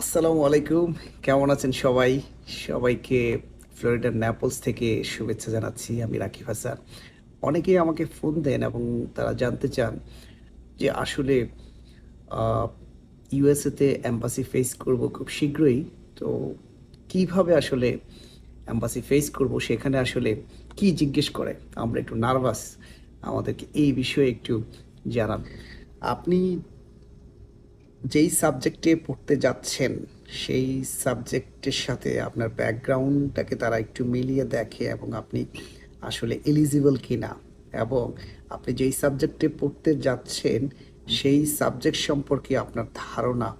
আসসালামু আলাইকুম। কেমন আছেন সবাই? সবাইকে ফ্লোরিডার ন্যাপলস থেকে শুভেচ্ছা জানাচ্ছি। আমি রাকিব হাসান। অনেকেই আমাকে ফোন দেন এবং তারা জানতে চান যে আসলে ইউএসএতে অ্যাম্বাসি ফেস করব খুব শীঘ্রই। তো কীভাবে আসলে অ্যাম্বাসি ফেস করব? সেখানে আসলে কি জিজ্ঞেস করে? আমরা একটু নার্ভাস। আমাদেরকে এই বিষয়ে একটু জানান। আপনি যেই সাবজেক্টে পড়তে যাচ্ছেন, সেই সাবজেক্টের সাথে আপনার ব্যাকগ্রাউন্ডটাকে তারা একটু মিলিয়ে দেখে এবং আপনি আসলে এলিজিবল কিনা এবং আপনি যেই সাবজেক্টে পড়তে যাচ্ছেন, সেই সাবজেক্ট সম্পর্কে আপনার ধারণা,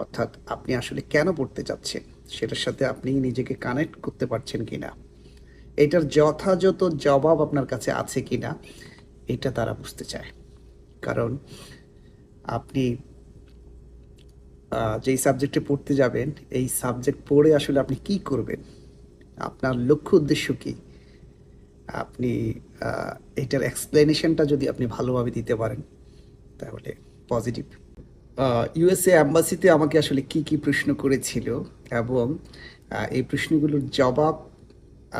অর্থাৎ আপনি আসলে কেন পড়তে যাচ্ছেন, সেটার সাথে আপনি নিজেকে কানেক্ট করতে পারছেন কি না এটার যথাযথ জবাব আপনার কাছে আছে কি না এটা তারা বুঝতে চায়। কারণ আপনি যেই সাবজেক্টে পড়তে যাবেন, এই সাবজেক্ট পড়ে আসলে আপনি কি করবেন? আপনার লক্ষ্য উদ্দেশ্য কি? আপনি এটার এক্সপ্লেনেশনটা যদি আপনি ভালোভাবে দিতে পারেন, তাহলে পজিটিভ ইউএসএ অ্যাম্বাসিতে আমাকে আসলে কি কি প্রশ্ন করেছিল এবং এই প্রশ্নগুলোর জবাব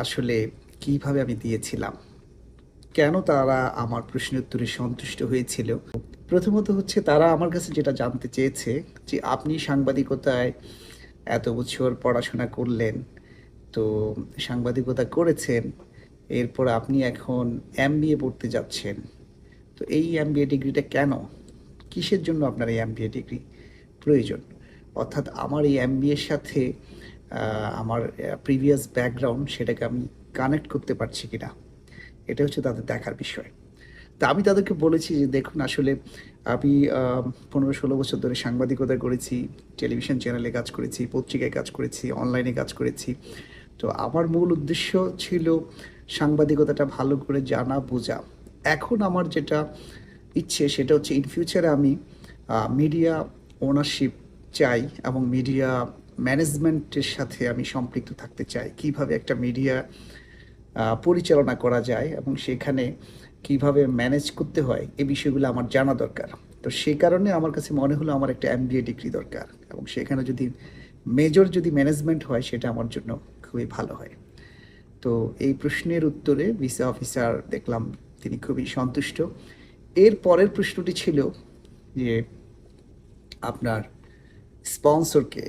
আসলে কীভাবে আমি দিয়েছিলাম? কেন তারা আমার প্রশ্নের উত্তরে সন্তুষ্ট হয়েছিল? প্রথমত হচ্ছে তারা আমার কাছে যেটা জানতে চেয়েছে যে আপনি সাংবাদিকতায় এত বছর পড়াশোনা করলেন, তো সাংবাদিকতা করেছেন, এরপর আপনি এখন এম এমবিএ পড়তে যাচ্ছেন। তো এই এম এমবিএ ডিগ্রিটা কেন? কিসের জন্য আপনার এই এম এমবিএ ডিগ্রি প্রয়োজন? অর্থাৎ আমার এই এম এমবিএর সাথে আমার প্রিভিয়াস ব্যাকগ্রাউন্ড সেটাকে আমি কানেক্ট করতে পারছি কিনা? এটা হচ্ছে তাদের দেখার বিষয়। তা আমি তাদেরকে বলেছি যে দেখুন, আসলে আমি পনেরো ষোলো বছর ধরে সাংবাদিকতা করেছি, টেলিভিশন চ্যানেলে কাজ করেছি, পত্রিকায় কাজ করেছি, অনলাইনে কাজ করেছি। তো আমার মূল উদ্দেশ্য ছিল সাংবাদিকতাটা ভালো করে জানা, বোঝা। এখন আমার যেটা ইচ্ছে সেটা হচ্ছে ইন ফিউচারে আমি মিডিয়া ওনারশিপ চাই এবং মিডিয়া ম্যানেজমেন্টের সাথে আমি সম্পৃক্ত থাকতে চাই। কীভাবে একটা মিডিয়া পরিচালনা করা যায় এবং সেখানে কীভাবে ম্যানেজ করতে হয়, এই বিষয়গুলো আমার জানা দরকার। তো সেই কারণে আমার কাছে মনে হলো আমার একটা এমবিএ ডিগ্রি দরকার এবং সেখানে যদি মেজর যদি ম্যানেজমেন্ট হয়, সেটা আমার জন্য খুবই ভালো হয়। তো এই প্রশ্নের উত্তরে ভিসা অফিসার দেখলাম তিনি খুবই সন্তুষ্ট। এর পরের প্রশ্নটি ছিল যে আপনার স্পন্সরকে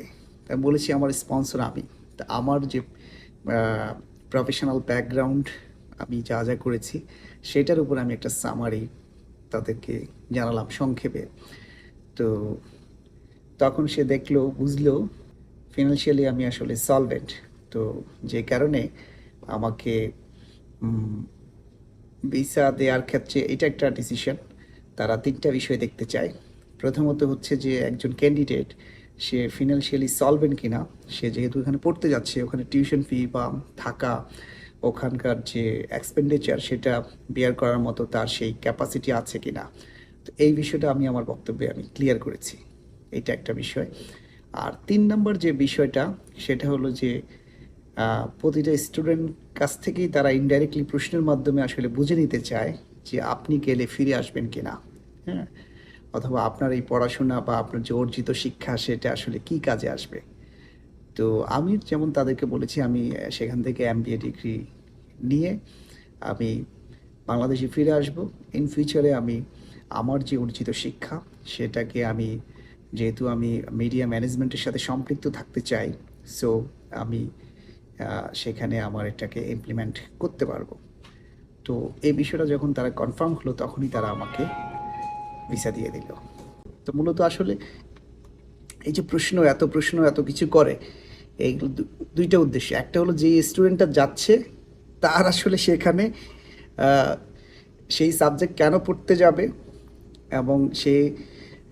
বলেছি আমার স্পন্সর আমি। তা আমার যে প্রফেশনাল ব্যাকগ্রাউন্ড আমি যা যা করেছি, সেটার উপর আমি একটা সামারি তাদেরকে জানালাম সংক্ষেপে। তো তখন সে দেখল, বুঝলো ফিনান্সিয়ালি আমি আসলে সলভেন্ট তো যে কারণে আমাকে ভিসা দেওয়ার ক্ষেত্রে এটা একটা ডিসিশন তারা তিনটা বিষয় দেখতে চায়। প্রথমত হচ্ছে যে একজন ক্যান্ডিডেট সে ফিনান্সিয়ালি সলভেন্ট কিনা, সে যেহেতু এখানে পড়তে যাচ্ছে, ওখানে টিউশন ফি বা থাকা, ওখানকার যে এক্সপেন্ডিচার সেটা বিয়ার করার মতো তার সেই ক্যাপাসিটি আছে কিনা। তো এই বিষয়টা আমি আমার বক্তব্যে আমি ক্লিয়ার করেছি। এটা একটা বিষয়। আর তিন নম্বর যে বিষয়টা, সেটা হলো যে প্রতিটা স্টুডেন্ট কাছ থেকেই তারা ইনডাইরেক্টলি প্রশ্নের মাধ্যমে আসলে বুঝে নিতে চায় যে আপনি গেলে ফিরে আসবেন কিনা। হ্যাঁ? অথবা আপনার এই পড়াশোনা বা আপনার যে অর্জিত শিক্ষা, সেটা আসলে কি কাজে আসবে? তো আমি যেমন তাদেরকে বলেছি, আমি সেখান থেকে এমবিএ ডিগ্রি নিয়ে আমি বাংলাদেশে ফিরে আসব। ইন ফিউচারে আমি আমার যে অর্জিত শিক্ষা, সেটাকে আমি, যেহেতু আমি মিডিয়া ম্যানেজমেন্টের সাথে সম্পৃক্ত থাকতে চাই সো আমি সেখানে আমার এটাকে ইমপ্লিমেন্ট করতে পারব। তো এই বিষয়টা যখন তারা কনফার্ম হলো, তখনই তারা আমাকে ভিসা দিয়ে দিল। তো মূলত আসলে এই যে প্রশ্ন, এত প্রশ্ন, এত কিছু করে এইগুলো দুইটা উদ্দেশ্য। একটা হলো যে স্টুডেন্টটা যাচ্ছে, তার আসলে সেখানে সেই সাবজেক্ট কেন পড়তে যাবে এবং সে,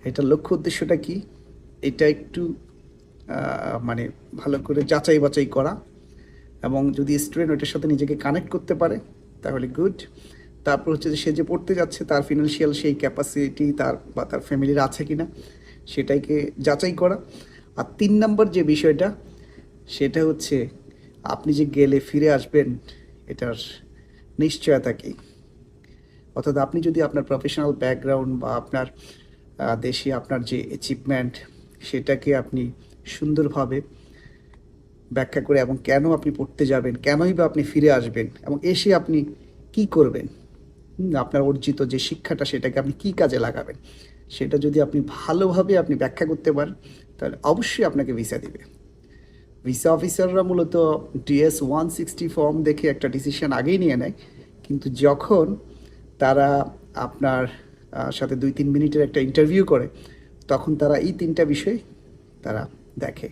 এটার লক্ষ্য উদ্দেশ্যটা কি? এটা একটু মানে ভালো করে যাচাই বাছাই করা এবং যদি স্টুডেন্ট ওইটার সাথে নিজেকে কানেক্ট করতে পারে, তাহলে গুড তারপর হচ্ছে যে সে যে পড়তে যাচ্ছে, তার ফিনান্সিয়াল সেই ক্যাপাসিটি তার বা তার ফ্যামিলির আছে কি না সেটাকে যাচাই করা। আর তিন নম্বর যে বিষয়টা, সেটা হচ্ছে আপনি যে গেলে ফিরে আসবেন, এটার নিশ্চয়তা কী? অর্থাৎ আপনি যদি আপনার প্রফেশনাল ব্যাকগ্রাউন্ড বা আপনার দেশে আপনার যে অ্যাচিভমেন্ট সেটাকে আপনি সুন্দরভাবে ব্যাখ্যা করে এবং কেন আপনি পড়তে যাবেন, কেনই বা আপনি ফিরে আসবেন এবং এসে আপনি কি করবেন? আপনার অর্জিত যে শিক্ষাটা সেটাকে আপনি কি কাজে লাগাবেন, সেটা যদি আপনি ভালোভাবে আপনি ব্যাখ্যা করতে পারেন, তাহলে অবশ্যই আপনাকে ভিসা দিবে। ভিসা অফিসাররা মূলত ডিএস ওয়ান সিক্সটি ফর্ম দেখে একটা ডিসিশন আগেই নিয়ে নেয়, কিন্তু যখন তারা আপনার সাথে দুই তিন মিনিটের একটা ইন্টারভিউ করে, তখন তারা এই তিনটা বিষয় তারা দেখে।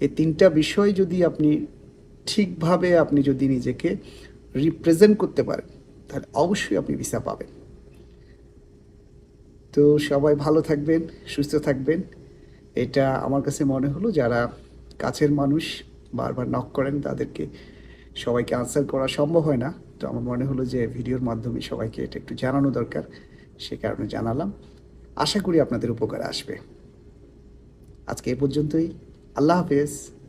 এই তিনটা বিষয় যদি আপনি ঠিকভাবে আপনি যদি নিজেকে রিপ্রেজেন্ট করতে পারেন তাহলে অবশ্যই আপনি ভিসা পাবেন। তো সবাই ভালো থাকবেন, সুস্থ থাকবেন। এটা আমার কাছে মনে হলো, যারা কাছের মানুষ বারবার নক করেন, তাদেরকে সবাইকে আনসার করা সম্ভব হয় না। তো আমার মনে হলো যে ভিডিওর মাধ্যমে সবাইকে এটা একটু জানানো দরকার, সে কারণে জানালাম। আশা করি আপনাদের উপকার আসবে। আজকে এ পর্যন্তই। আল্লাহ হাফেজ।